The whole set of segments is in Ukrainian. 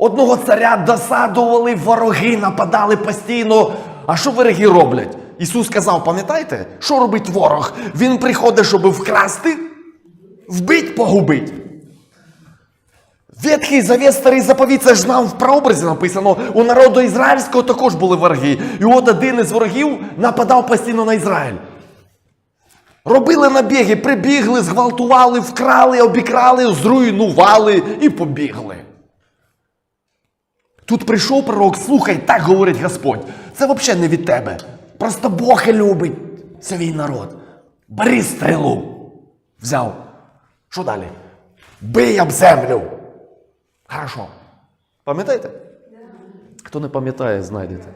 Одного царя досадували, вороги нападали постійно. А що вороги роблять? Ісус сказав, пам'ятаєте, що робить ворог? Він приходить, щоб вкрасти, вбить, погубить. Ветхий завет, старий заповіт, це ж нам в прообразі написано. У народу ізраїльського також були вороги. І от один із ворогів нападав постійно на Ізраїль. Робили набіги, прибігли, зґвалтували, вкрали, обікрали, зруйнували і побігли. Тут прийшов пророк, слухай, так говорить Господь. Це взагалі не від тебе. Просто Бог і любить свій народ. Бери стрілу. Взяв. Що далі? Бий об землю. Хорошо. Пам'ятаєте? Хто не пам'ятає, знайдете.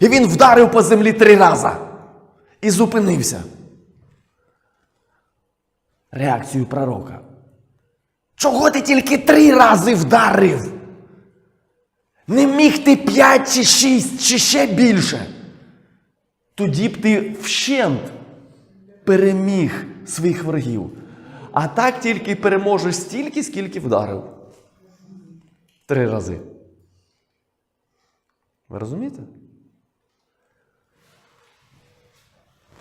І він вдарив по землі три рази. І зупинився. Реакцію пророка. Чого ти тільки три рази вдарив? Не міг ти п'ять чи шість, чи ще більше. Тоді б ти вщент переміг своїх ворогів. А так тільки переможеш стільки, скільки вдарив. Три рази. Ви розумієте?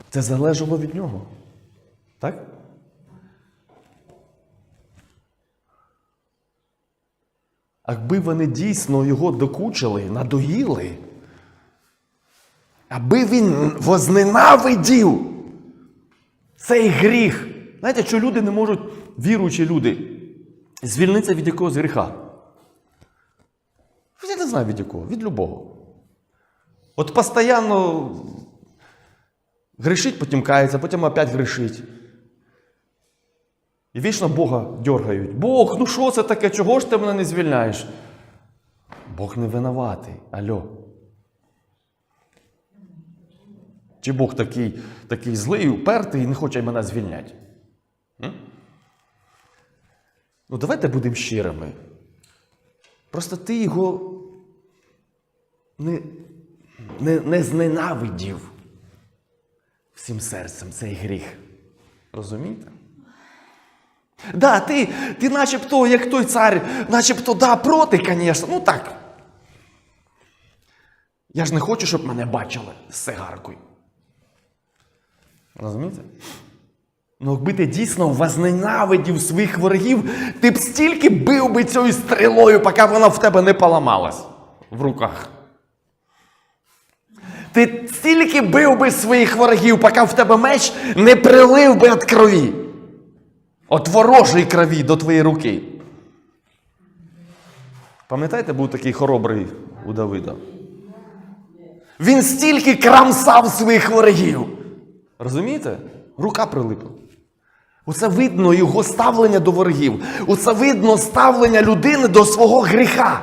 Це залежало від нього. Так? Якби вони дійсно його докучили, надоїли, аби він возненавидів цей гріх. Знаєте, що люди не можуть, віруючі люди, звільнитися від якогось гріха? Я не знаю від якого, від любого. От постійно грішить, потім кається, потім опять грішить. І вічно Бога дергають. Бог, ну що це таке? Чого ж ти мене не звільняєш? Бог не винуватий. Альо. Чи Бог такий, такий злий, упертий і не хоче мене звільняти? М? Ну, давайте будемо щирими. Просто ти його не, не, не зненавидів всім серцем цей гріх. Розумієте? Да, ти, ти начебто, як той цар, начебто, да, проти, звісно. Ну так. Я ж не хочу, щоб мене бачили з сигаркою. Розумієте? Ну, якби ти дійсно возненавидів своїх ворогів, ти б стільки бив би цією стрілою, поки вона в тебе не поламалась в руках. Ти стільки бив би своїх ворогів, поки в тебе меч не прилив би від крові. От ворожої крові до твоєї руки. Пам'ятаєте, був такий хоробрий у Давида? Він стільки крамсав своїх ворогів. Розумієте? Рука прилипла. Оце видно його ставлення до ворогів. Оце видно ставлення людини до свого гріха.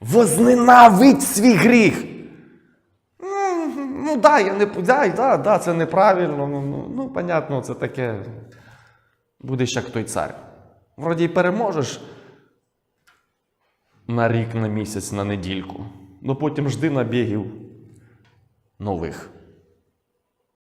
Возненавидь свій гріх. М, Ну, да, я не да, да, да, це неправильно. Ну, ну, ну, понятно, це таке. Будеш як той цар. Вроді й переможеш на рік, на місяць, на недільку. але потім жди набігів нових.